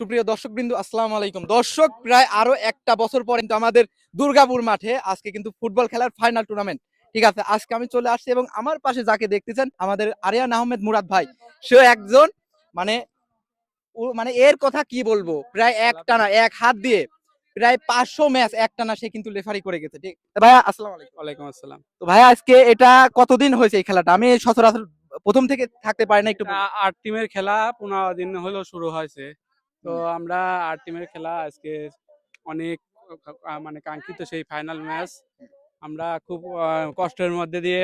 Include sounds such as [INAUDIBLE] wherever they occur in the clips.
সুপ্রিয় দর্শক বিন্দু আসসালামু আলাইকুম। দর্শক প্রায় আরও একটা বছর পর কিন্তু আমাদের দুর্গাপুর মাঠে আজকে কিন্তু ফুটবল খেলার ফাইনাল টুর্নামেন্ট ঠিক আছে আজকে আমি চলে আসছি এবং আমার পাশে যাকে দেখতেছেন আমাদের আরিয়ান আহমেদ মুরাদ ভাই। সে একজন মানে মানে এর কথা কি বলব? প্রায় একটানা এক হাত দিয়ে প্রায় পাঁচশো ম্যাচ একটানা সে কিন্তু লেফারি করে গেছে ঠিক? ভাইয়া আসসালামু আলাইকুম। আসসালাম। তো ভাইয়া আজকে এটা কতদিন হয়েছে এই খেলাটা? আমি সচরাচর প্রথম থেকে থাকতে পারি না একটু। আট টিমের খেলা পনেরো দিন হলো শুরু হয়েছে। তো আমরা আর টিমের খেলা আজকে অনেক মানে কাঙ্ক্ষিত সেই ফাইনাল ম্যাচ আমরা খুব কষ্টের মধ্যে দিয়ে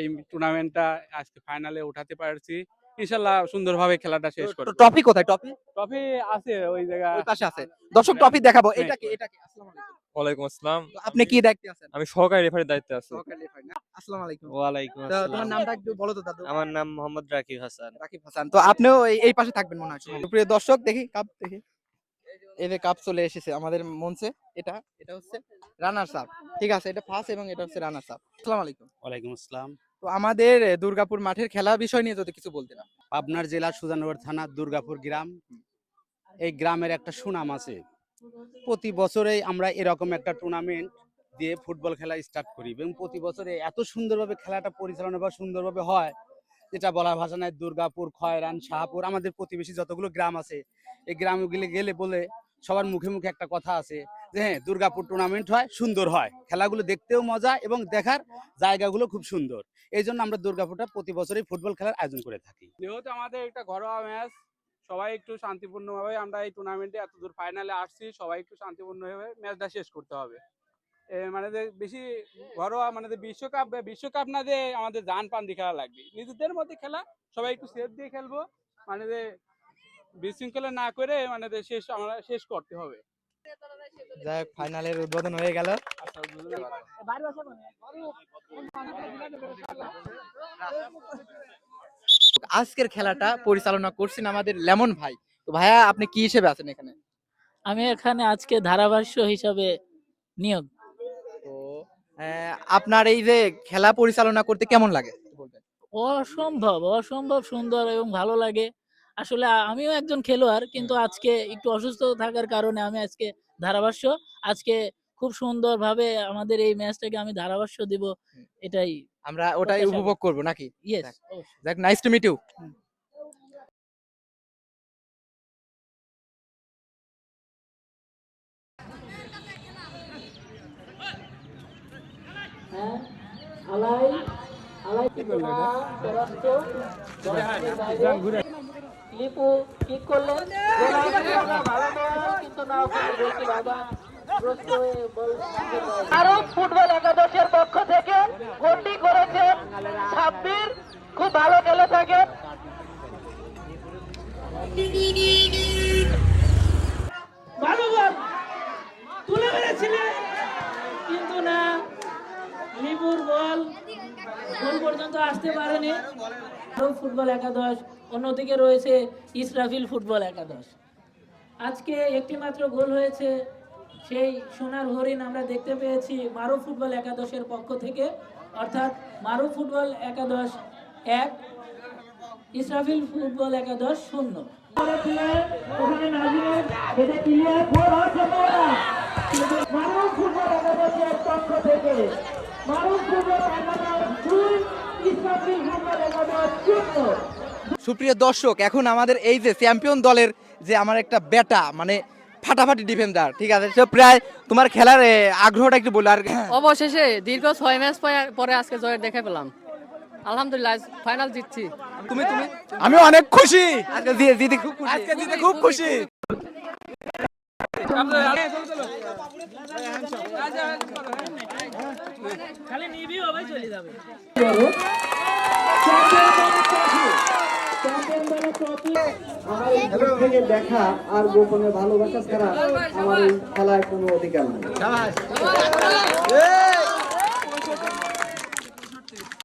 এই টুর্নামেন্টটা আজকে ফাইনালে উঠাতে পারছি। ইনশাল্লাহ সুন্দরভাবে খেলাটা শেষ করব। টপি কোথায়? টপি ট্রফি আছে ওই জায়গায় ওই পাশে আছে। দর্শক টপি দেখাবো। হ্যাঁ। এটা কি? এটা কি? আসসালামু আলাইকুম। ওয়ালাইকুম আসসালাম। আপনি কি দায়িত্বে আছেন? আমি সহকারী রেফারির দায়িত্বে আছি। সহকারী রেফারি না? আসসালামু আলাইকুম। ওয়ালাইকুম তো তোমার নামটা একটু বলো তো দাদু। আমার নাম মোহাম্মদ রাকিব হাসান। রাকিব হাসান। তো আপনিও এই- এই পাশে থাকবেন মনে হয়। প্রিয় দর্শক দেখি কাপ দেখি। এই যে কাপ চলে এসেছে আমাদের মঞ্চে। এটা এটা হচ্ছে রানার্স আপ ঠিক আছে এটা ফার্স্ট এবং এটা হচ্ছে রানার্স আপ আসসালামু আলাইকুম। ওয়ালাইকুম আসসালাম। তো আমাদের দুর্গাপুর মাঠের খেলা বিষয় নিয়ে যদি কিছু বলতে আপনি। পাবনার জেলা সুজানগর থানা দুর্গাপুর গ্রাম। এই গ্রামের একটা সুনাম আছে। প্রতি বছরেই আমরা এরকম একটা টুর্নামেন্ট দিয়ে ফুটবল খেলা স্টার্ট করি এবং প্রতি বছরে এত সুন্দরভাবে খেলাটা পরিচালনা বা সুন্দরভাবে হয়, যেটা বলার ভাষা নাই, দুর্গাপুর, খয়রান, শাহপুর, আমাদের প্রতিবেশী যতগুলো গ্রাম আছে, এই গ্রামগুলি গেলে বলে সবার মুখে মুখে একটা কথা আছে যে হ্যাঁ দুর্গাপুর টুর্নামেন্ট হয়, সুন্দর হয়। খেলাগুলো দেখতেও মজা এবং দেখার জায়গাগুলো খুব সুন্দর। এই জন্য আমরা দুর্গাপুরটা প্রতি বছরই ফুটবল খেলার আয়োজন করে থাকি। যেহেতু আমাদের একটা ঘরোয়া ম্যাচ সবাই একটু শান্তিপূর্ণভাবে আমরা এই টুর্নামেন্টে এত দূর ফাইনালে আসছি সবাই একটু শান্তিপূর্ণভাবে ম্যাচটা শেষ করতে হবে। মানে যে বেশি ঘরোয়া মানে যে বিশ্বকাপ বিশ্বকাপ না দিয়ে আমাদের জান পান দিয়ে খেলা লাগবে। নিজেদের মধ্যে খেলা সবাই একটু সেফ দিয়ে খেলব। মানে যে বিশৃঙ্খলা না করে মানে যে শেষ আমরা শেষ করতে হবে। যাই হোক ফাইনালের উদ্বোধন হয়ে গেল। আচ্ছা? আজকের খেলাটা পরিচালনা করছেন আমাদের লেমন ভাই। তো ভাইয়া আপনি কি হিসেবে আছেন এখানে? আমি এখানে আজকে ধারাভাষ্য হিসাবে নিয়োগ। তো আহ, আপনার এই যে খেলা পরিচালনা করতে কেমন লাগে? বলবেন। অসম্ভব অসম্ভব সুন্দর এবং ভালো লাগে। আসলে আ- আমিও একজন খেলোয়াড় কিন্তু আজকে একটু অসুস্থ থাকার কারণে আমি আজকে ধারাভাষ্য আজকে খুব সুন্দরভাবে আমাদের এই ম্যাচটাকে আমি ধারাভাষ্য দিব এটাই আমরা ওটাই উপভোগ করব নাকি? ইয়েস দেখ। Nice to meet you Lipu ঠিক করলেন [LAUGHS] কিন্তু না বলছি বাবা। ভারত ফুটবল একাদশের পক্ষ থেকে গোলটি করেছেন সাব্বির খুব ভালো খেলে থাকেন। কিন্তু না লিপুর বল গোল পর্যন্ত আসতে পারেনি। ফুটবল একাদশ, অন্যদিকে রয়েছে ইসরাফিল ফুটবল একাদশ। আজকে একটি মাত্র গোল হয়েছে সেই সোনার হরিণ আমরা দেখতে পেয়েছি মারু ফুটবল একাদশের পক্ষ থেকে অর্থাৎ মারু ফুটবল একাদশ এক ইসরাফিল ফুটবল একাদশ শূন্য। সুপ্রিয় দর্শক এখন আমাদের এই যে চ্যাম্পিয়ন দলের যে আমার একটা বেটা মানে ফাটাফাটি ডিফেন্ডার ঠিক আছে? সে প্রায় তোমার খেলার আগ্রহটা একটু বলে আর অবশেষে দীর্ঘ ছয় ম্যাচ পরে আজকে জয়ের দেখে পেলাম। আলহামদুলিল্লাহ ফাইনাল জিতছি। তুমি তুমি? আমি অনেক খুশি। আজকে জিতে খুব খুশি। আজকে জিতে খুব খুশি। খালি নিবি চলে যাবে। আমার এই দূর থেকে দেখা আর গোপনে ভালোবাসা ছাড়া আমার এই খেলায় কোনো অধিকার নেই।